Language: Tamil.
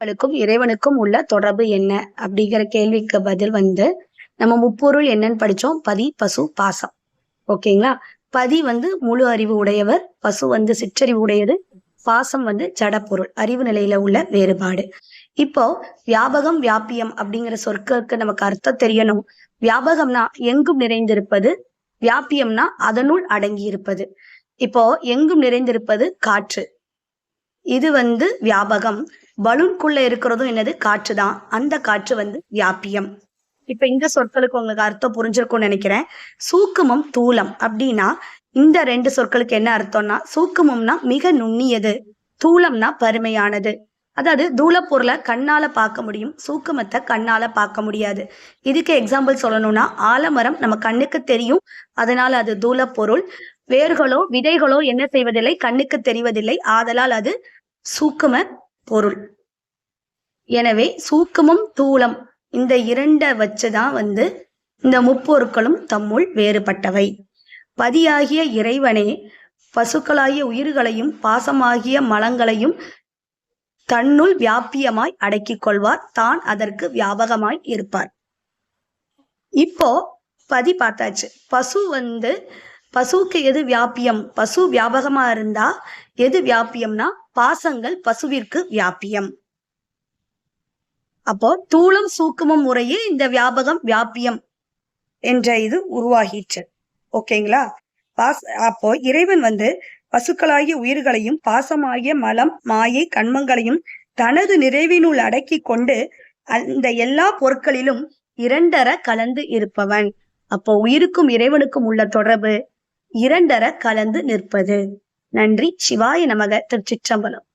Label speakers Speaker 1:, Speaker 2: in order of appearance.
Speaker 1: களுக்கும் இறைவனுக்கும் உள்ள தொடர்பு என்ன? அப்படிங்கிற கேள்விக்கு பதில் வந்து நம்ம முப்பொருள் என்னன்னு படிச்சோம். பதி பசு பாசம். ஓகேங்களா? பதி வந்து முழு அறிவு உடையவர் பசு வந்து சிற்றறிவு உடையது பாசம் வந்து ஜடப்பொருள் அறிவு நிலையில உள்ள வேறுபாடு. இப்போ வியாபகம் வியாபியம் அப்படிங்கிற சொற்களுக்கு நமக்கு அர்த்தம் தெரியணும். வியாபகம்னா எங்கும் நிறைந்திருப்பது வியாபியம்னா அதனுள் அடங்கி இருப்பது இப்போ எங்கும் நிறைந்திருப்பது காற்று. இது வந்து வியாபகம். பலூன்குள்ள இருக்கிறதும் என்னது? காற்று தான். அந்த காற்று வந்து வியாபியம். இப்ப இந்த சொற்களுக்கு உங்களுக்கு அர்த்தம் புரிஞ்சிருக்கும்னு நினைக்கிறேன். சூக்குமம் தூலம் அப்படின்னா இந்த ரெண்டு சொற்களுக்கு என்ன அர்த்தம்னா சூக்குமம்னா மிக நுண்ணியது. தூலம்னா பருமையானது. அதாவது தூளப்பொருளை கண்ணால பார்க்க முடியும். சூக்குமத்தை கண்ணால பார்க்க முடியாது. இதுக்கு எக்ஸாம்பிள் சொல்லணும்னா ஆலமரம் நம்ம கண்ணுக்கு தெரியும். அதனால அது தூளப்பொருள். வேர்களோ விதைகளோ என்ன செய்வதில்லை? கண்ணுக்கு தெரிவதில்லை. ஆதலால் அது சூக்கும பொருள். எனவே சூக்கமும் தூளம் இந்த இரண்டை வச்சுதான் வந்து இந்த முப்பொருட்களும் தம்முள் வேறுபட்டவை. பதியாகிய இறைவனே பசுக்களாகிய உயிர்களையும் பாசமாகிய மலங்களையும் தன்னுள் வியாபியமாய் அடக்கிக் கொள்வார். தான் அதற்கு வியாபகமாய் இருப்பார். இப்போ பதி பார்த்தாச்சு பசு வந்து பசுவுக்கு எது வியாபியம் பசு வியாபகமா இருந்தா எது வியாபியம்னா பாசங்கள் பசுவிற்கு வியாபியம் அப்போ தூளம் சூக்குமம் முறையே இந்த வியாபகம் வியாபியம் என்ற இது உருவாகிற்று. ஓகேங்களா? பாஸ் அப்போ இறைவன் வந்து பசுக்களாகிய உயிர்களையும் பாசமாகிய மலம் மாயை கண்மங்களையும் தனது நிறைவினுள் அடக்கி கொண்டு அந்த எல்லா பொருட்களிலும் இரண்டர கலந்து இருப்பவன். அப்போ உயிருக்கும் இறைவனுக்கும் உள்ள தொடர்பு இரண்டர கலந்து நிற்பது. நன்றி. சிவாய நமக. திருச்சிற்றம்பலம்.